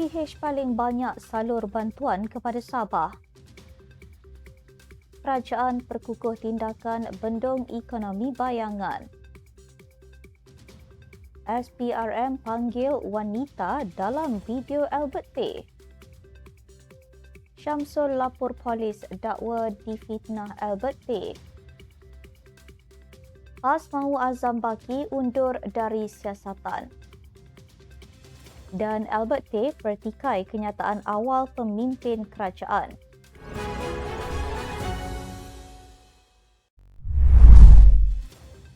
PH paling banyak salur bantuan kepada Sabah. Kerajaan perkukuh tindakan bendung ekonomi bayangan. SPRM panggil wanita dalam video Albert Tay. Syamsul lapor polis dakwa difitnah Albert Tay. PAS mahu Azam Baki undur dari siasatan. Dan Albert Tay pertikai kenyataan awal pemimpin kerajaan.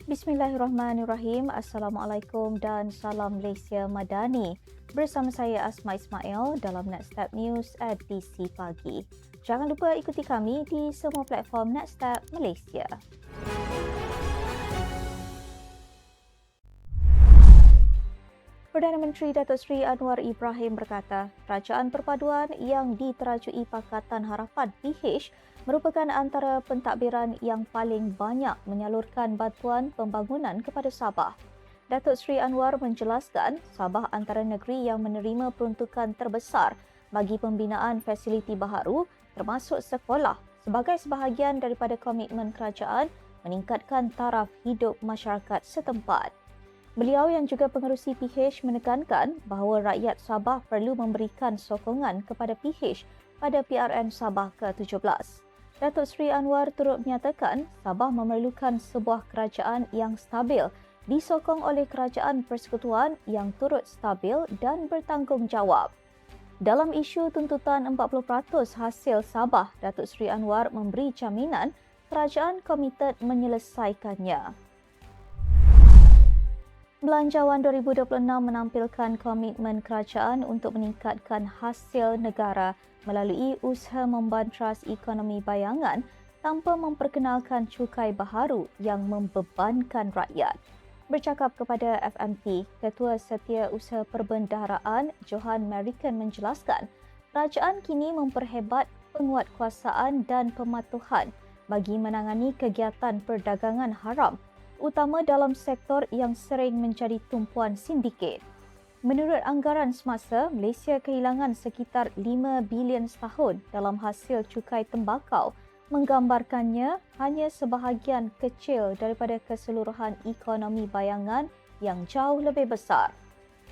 Bismillahirrahmanirrahim. Assalamualaikum dan salam Malaysia Madani. Bersama saya Asma Ismail dalam Nextstep News edisi pagi. Jangan lupa ikuti kami di semua platform Nextstep Malaysia. Perdana Menteri Datuk Seri Anwar Ibrahim berkata, kerajaan perpaduan yang diterajui Pakatan Harapan PH merupakan antara pentadbiran yang paling banyak menyalurkan bantuan pembangunan kepada Sabah. Datuk Seri Anwar menjelaskan, Sabah antara negeri yang menerima peruntukan terbesar bagi pembinaan fasiliti baharu termasuk sekolah sebagai sebahagian daripada komitmen kerajaan meningkatkan taraf hidup masyarakat setempat. Beliau yang juga pengerusi PH menekankan bahawa rakyat Sabah perlu memberikan sokongan kepada PH pada PRN Sabah ke-17. Datuk Seri Anwar turut menyatakan Sabah memerlukan sebuah kerajaan yang stabil disokong oleh kerajaan persekutuan yang turut stabil dan bertanggungjawab. Dalam isu tuntutan 40% hasil Sabah, Datuk Seri Anwar memberi jaminan kerajaan komited menyelesaikannya. Belanjawan 2026 menampilkan komitmen kerajaan untuk meningkatkan hasil negara melalui usaha membantras ekonomi bayangan tanpa memperkenalkan cukai baharu yang membebankan rakyat. Bercakap kepada FMT, Ketua Setia Usaha Perbendaharaan Johan American menjelaskan, kerajaan kini memperhebat penguatkuasaan dan pematuhan bagi menangani kegiatan perdagangan haram utama dalam sektor yang sering menjadi tumpuan sindiket. Menurut anggaran semasa, Malaysia kehilangan sekitar 5 bilion setahun dalam hasil cukai tembakau menggambarkannya hanya sebahagian kecil daripada keseluruhan ekonomi bayangan yang jauh lebih besar.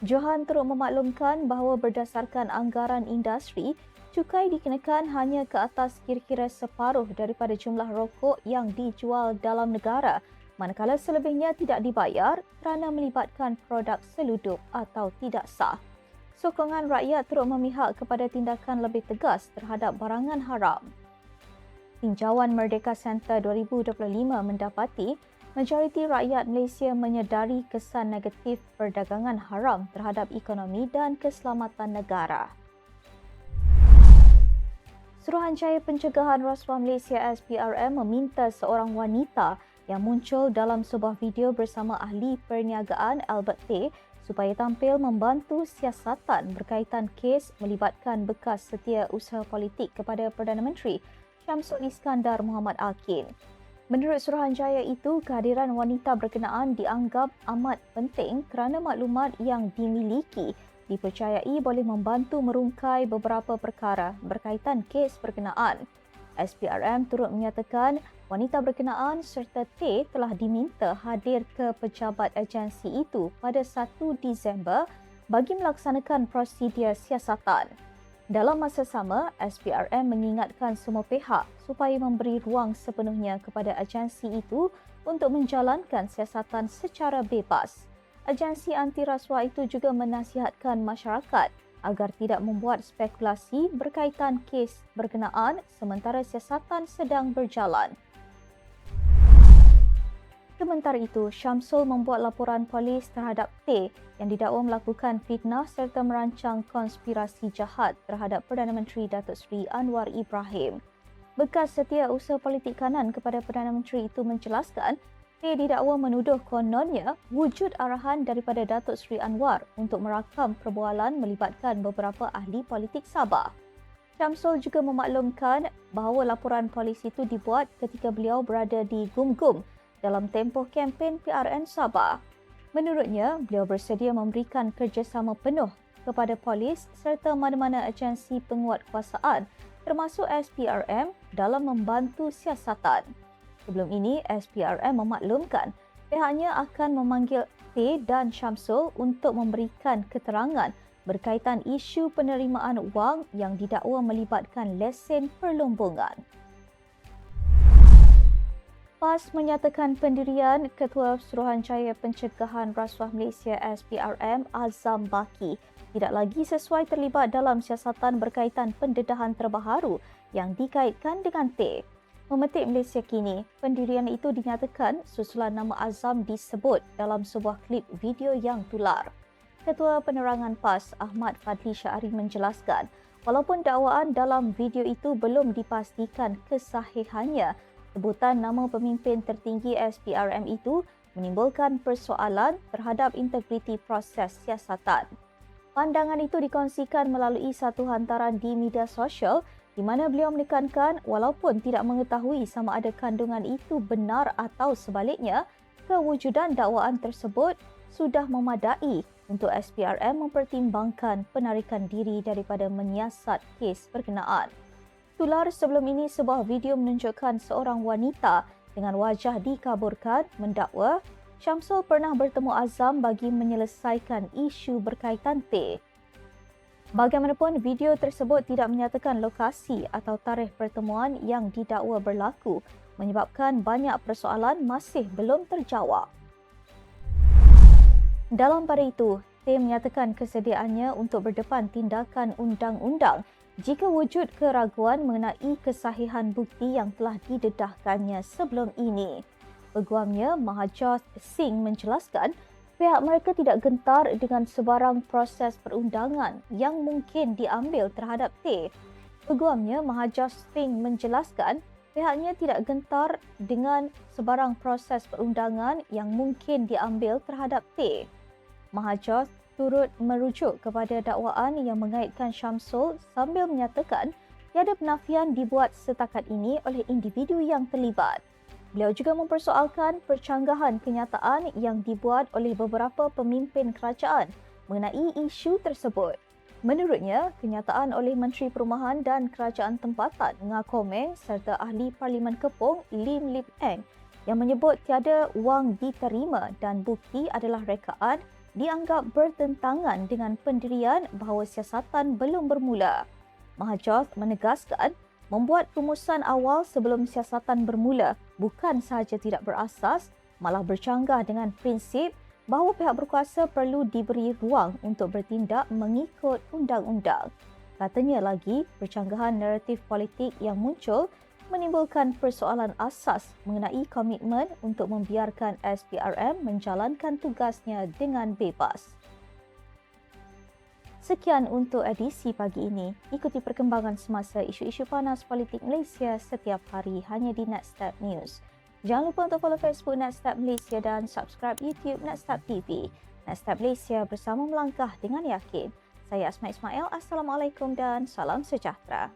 Johan turut memaklumkan bahawa berdasarkan anggaran industri, cukai dikenakan hanya ke atas kira-kira separuh daripada jumlah rokok yang dijual dalam negara manakala selebihnya tidak dibayar kerana melibatkan produk seludup atau tidak sah. Sokongan rakyat turut memihak kepada tindakan lebih tegas terhadap barangan haram. Tinjauan Merdeka Center 2025 mendapati majoriti rakyat Malaysia menyedari kesan negatif perdagangan haram terhadap ekonomi dan keselamatan negara. Suruhanjaya Pencegahan Rasuah Malaysia SPRM meminta seorang wanita yang muncul dalam sebuah video bersama ahli perniagaan Albert Tay supaya tampil membantu siasatan berkaitan kes melibatkan bekas setia usaha politik kepada Perdana Menteri Syamsul Iskandar Muhammad Akin. Menurut Suruhanjaya itu, kehadiran wanita berkenaan dianggap amat penting kerana maklumat yang dimiliki dipercayai boleh membantu merungkai beberapa perkara berkaitan kes berkenaan. SPRM turut menyatakan wanita berkenaan serta T telah diminta hadir ke pejabat agensi itu pada 1 Disember bagi melaksanakan prosedur siasatan. Dalam masa sama, SPRM mengingatkan semua pihak supaya memberi ruang sepenuhnya kepada agensi itu untuk menjalankan siasatan secara bebas. Agensi anti rasuah itu juga menasihatkan masyarakat agar tidak membuat spekulasi berkaitan kes berkenaan sementara siasatan sedang berjalan. Sementara itu, Syamsul membuat laporan polis terhadap T yang didakwa melakukan fitnah serta merancang konspirasi jahat terhadap Perdana Menteri Datuk Seri Anwar Ibrahim. Bekas setia usaha politik kanan kepada Perdana Menteri itu menjelaskan T didakwa menuduh kononnya wujud arahan daripada Datuk Seri Anwar untuk merakam perbualan melibatkan beberapa ahli politik Sabah. Syamsul juga memaklumkan bahawa laporan polis itu dibuat ketika beliau berada di Gum-Gum dalam tempoh kempen PRN Sabah. Menurutnya, beliau bersedia memberikan kerjasama penuh kepada polis serta mana-mana agensi penguatkuasaan termasuk SPRM dalam membantu siasatan. Sebelum ini, SPRM memaklumkan pihaknya akan memanggil T dan Syamsul untuk memberikan keterangan berkaitan isu penerimaan wang yang didakwa melibatkan lesen perlombongan. PAS menyatakan pendirian Ketua Suruhanjaya Pencegahan Rasuah Malaysia SPRM Azam Baki tidak lagi sesuai terlibat dalam siasatan berkaitan pendedahan terbaru yang dikaitkan dengan T. Memetik Malaysia kini, pendirian itu dinyatakan susulan nama Azam disebut dalam sebuah klip video yang tular. Ketua Penerangan PAS Ahmad Fadli Syari menjelaskan, walaupun dakwaan dalam video itu belum dipastikan kesahihannya, sebutan nama pemimpin tertinggi SPRM itu menimbulkan persoalan terhadap integriti proses siasatan. Pandangan itu dikongsikan melalui satu hantaran di media sosial di mana beliau menekankan walaupun tidak mengetahui sama ada kandungan itu benar atau sebaliknya, kewujudan dakwaan tersebut sudah memadai untuk SPRM mempertimbangkan penarikan diri daripada menyiasat kes berkenaan. Tular sebelum ini sebuah video menunjukkan seorang wanita dengan wajah dikaburkan mendakwa Syamsul pernah bertemu Azam bagi menyelesaikan isu berkaitan T. Bagaimanapun, video tersebut tidak menyatakan lokasi atau tarikh pertemuan yang didakwa berlaku menyebabkan banyak persoalan masih belum terjawab. Dalam pada itu, T menyatakan kesediaannya untuk berdepan tindakan undang-undang jika wujud keraguan mengenai kesahihan bukti yang telah didedahkannya sebelum ini. Peguamnya Mahajoth Singh menjelaskan pihak mereka tidak gentar dengan sebarang proses perundangan yang mungkin diambil terhadap T. Peguamnya Mahajoth Singh menjelaskan pihaknya tidak gentar dengan sebarang proses perundangan yang mungkin diambil terhadap T. Mahajoth turut merujuk kepada dakwaan yang mengaitkan Syamsul sambil menyatakan tiada penafian dibuat setakat ini oleh individu yang terlibat. Beliau juga mempersoalkan percanggahan kenyataan yang dibuat oleh beberapa pemimpin kerajaan mengenai isu tersebut. Menurutnya, kenyataan oleh Menteri Perumahan dan Kerajaan Tempatan Nga Komeng serta Ahli Parlimen Kepong Lim Lip Eng yang menyebut tiada wang diterima dan bukti adalah rekaan dianggap bertentangan dengan pendirian bahawa siasatan belum bermula. Mahajoth menegaskan membuat rumusan awal sebelum siasatan bermula bukan sahaja tidak berasas, malah bercanggah dengan prinsip bahawa pihak berkuasa perlu diberi ruang untuk bertindak mengikut undang-undang. Katanya lagi, percanggahan naratif politik yang muncul menimbulkan persoalan asas mengenai komitmen untuk membiarkan SPRM menjalankan tugasnya dengan bebas. Sekian untuk edisi pagi ini. Ikuti perkembangan semasa isu-isu panas politik Malaysia setiap hari hanya di Netstep News. Jangan lupa untuk follow Facebook Netstep Malaysia dan subscribe YouTube Netstep TV. Netstep Malaysia bersama melangkah dengan yakin. Saya Asma Ismail. Assalamualaikum dan salam sejahtera.